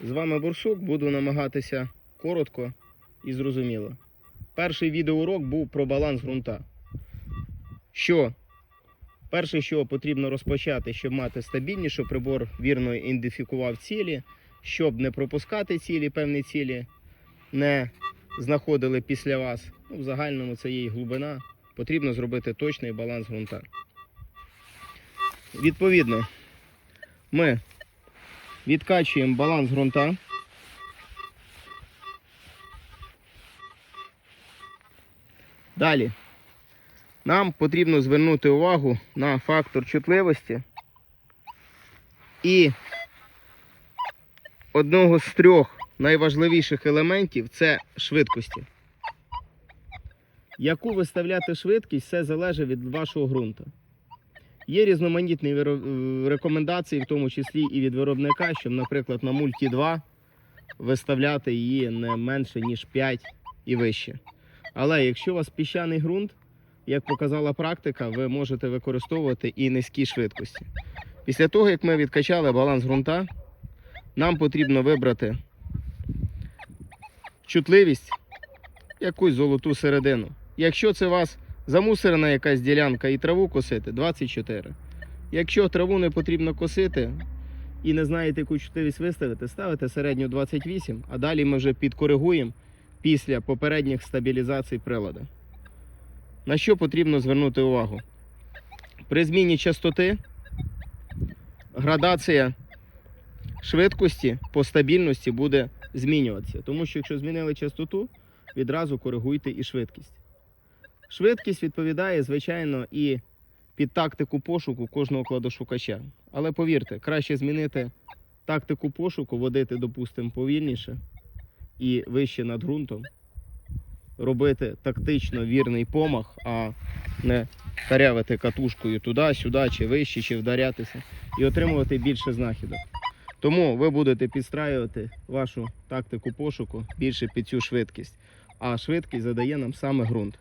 З вами Бурсук, буду намагатися коротко і зрозуміло. Перший відеоурок був про баланс ґрунта. Що? Перше, що потрібно розпочати, щоб мати стабільність, щоб прибор вірно ідентифікував цілі, щоб не пропускати цілі, певні цілі не знаходили після вас. Ну, в загальному це є і глибина. Потрібно зробити точний баланс ґрунта. Відповідно, ми відкачуємо баланс ґрунта. Далі. Нам потрібно звернути увагу на фактор чутливості і одного з трьох найважливіших елементів це швидкості. Яку виставляти швидкість, все залежить від вашого ґрунту. Є різноманітні е, рекомендації, в тому числі і від виробника, щоб, наприклад, на мульті 2 виставляти її не менше, ніж 5 і вище. Але якщо у вас піщаний ґрунт, як показала практика, ви можете використовувати і низькі швидкості. Після того, як ми відкачали баланс ґрунта, нам потрібно вибрати чутливість, якусь золоту середину. Якщо це вас замусорена якась ділянка і траву косити, 24. Якщо траву не потрібно косити і не знаєте, яку чутливість виставити, ставите середню 28, а далі ми вже підкоригуємо після попередніх стабілізацій прилада. На що потрібно звернути увагу? При зміні частоти градація швидкості по стабільності буде змінюватися. Тому що якщо змінили частоту, відразу коригуйте і швидкість. Швидкість відповідає, звичайно, і під тактику пошуку кожного кладошукача. Але повірте, краще змінити тактику пошуку, водити, допустимо, повільніше і вище над ґрунтом, робити тактично вірний помах, а не тарявити катушкою туди, сюди, чи вище, чи вдарятися, і отримувати більше знахідок. Тому ви будете підстраювати вашу тактику пошуку більше під цю швидкість. А швидкість задає нам саме ґрунт.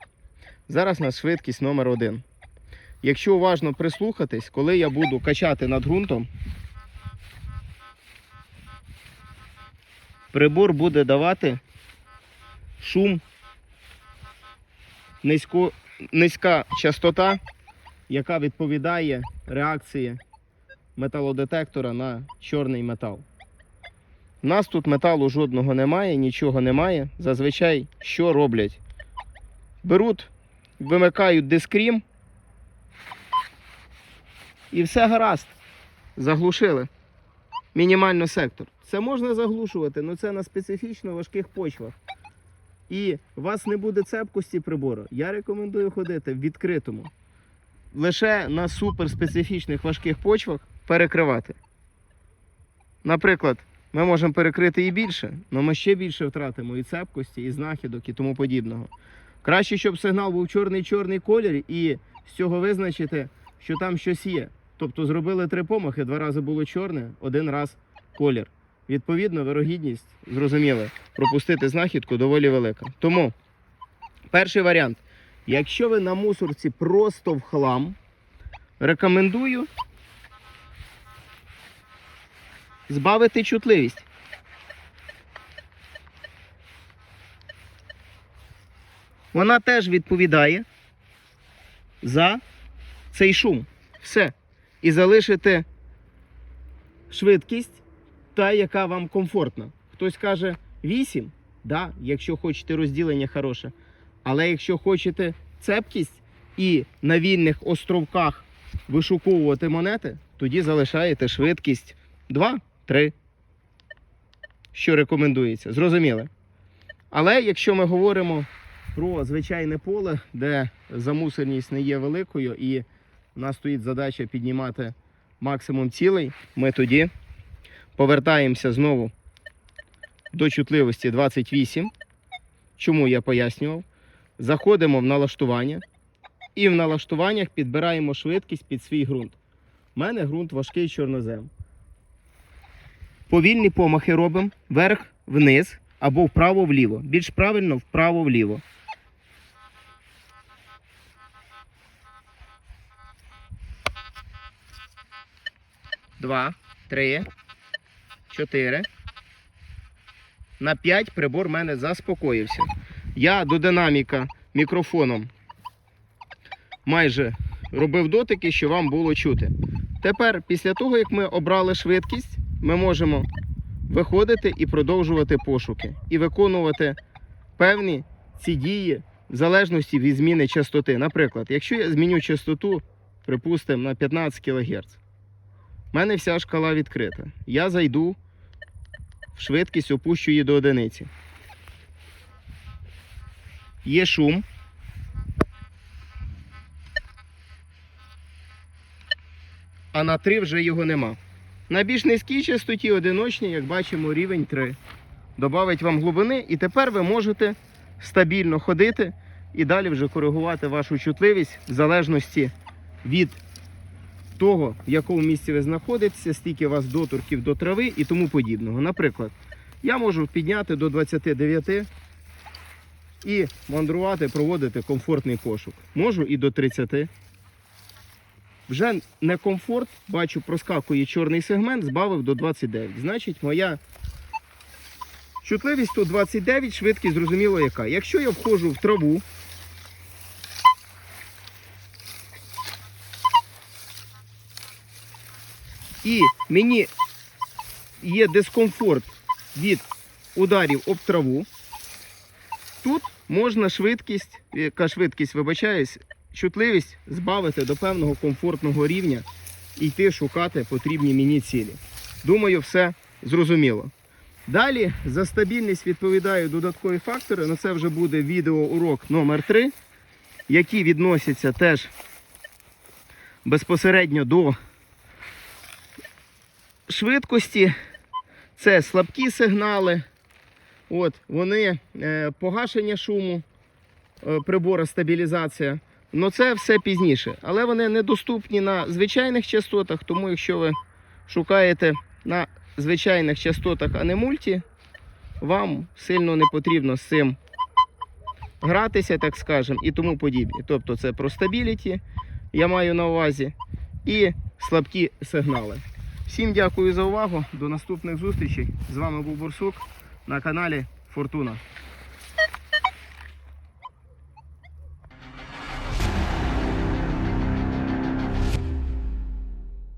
Зараз у нас швидкість номер один. Якщо уважно прислухатись, коли я буду качати над ґрунтом, прибор буде давати шум, низько, низька частота, яка відповідає реакції металодетектора на чорний метал. У нас тут металу жодного немає, нічого немає. Зазвичай що роблять? Беруть, вимикають дискрім і все гаразд. Заглушили. Мінімально сектор. Це можна заглушувати, але це на специфічно важких почвах. І у вас не буде цепкості прибору. Я рекомендую ходити в відкритому. Лише на суперспецифічних важких почвах перекривати. Наприклад, ми можемо перекрити і більше, але ми ще більше втратимо і цепкості, і знахідок, і тому подібного. Краще, щоб сигнал був чорний-чорний колір, і з цього визначити, що там щось є. Тобто зробили три помахи, два рази було чорне, один раз колір. Відповідно, вирогідність, зрозуміло, пропустити знахідку доволі велика. Тому перший варіант. Якщо ви на мусорці просто в хлам, рекомендую збавити чутливість. Вона теж відповідає за цей шум. Все. І залишити швидкість та, яка вам комфортна. Хтось каже 8, да, якщо хочете розділення хороше. Але якщо хочете цепкість і на вільних островках вишуковувати монети, тоді залишаєте швидкість 2-3. Що рекомендується. Зрозуміли? Але якщо ми говоримо про звичайне поле, де замусорність не є великою, і у нас стоїть задача піднімати максимум цілей, ми тоді повертаємося знову до чутливості 28. Чому я пояснював? Заходимо в налаштування і в налаштуваннях підбираємо швидкість під свій ґрунт. У мене ґрунт важкий чорнозем. Повільні помахи робимо вверх-вниз або вправо-вліво. Більш правильно вправо-вліво. Два, три, чотири, на 5 прибор в мене заспокоївся. Я до динаміка мікрофоном майже робив дотики, що вам було чути. Тепер, після того, як ми обрали швидкість, ми можемо виходити і продовжувати пошуки, і виконувати певні ці дії в залежності від зміни частоти. Наприклад, якщо я зміню частоту, припустимо, на 15 кГц, в мене вся шкала відкрита. Я зайду в швидкість, опущу її до одиниці. Є шум. А на 3 вже його нема. На більш низькій частоті одиночній, як бачимо, рівень 3. Добавить вам глибини, і тепер ви можете стабільно ходити і далі вже коригувати вашу чутливість в залежності від того, в якому місці ви знаходитеся, стільки у вас доторків до трави і тому подібного. Наприклад, я можу підняти до 29 і мандрувати, проводити комфортний пошук. Можу і до 30. Вже не комфорт, бачу, проскакує чорний сегмент, збавив до 29. Значить, моя чутливість тут 29, швидкість зрозуміло яка. Якщо я входжу в траву, і мені є дискомфорт від ударів об траву, тут можна швидкість, яка швидкість, вибачаюсь, чутливість збавити до певного комфортного рівня і йти шукати потрібні мені цілі. Думаю, все зрозуміло. Далі за стабільність відповідають додаткові фактори. На це вже буде відеоурок номер 3 які відносяться теж безпосередньо до швидкості. Це слабкі сигнали. От, вони е, погашення шуму, е, прибора стабілізація. Ну це все пізніше. Але вони недоступні на звичайних частотах, тому якщо ви шукаєте на звичайних частотах, а не мульті, вам сильно не потрібно з цим гратися, так скажемо, і тому подібне. Тобто це про стабіліті, я маю на увазі, і слабкі сигнали. Всім дякую за увагу. До наступних зустрічей. З вами був Бурсук на каналі Фортуна.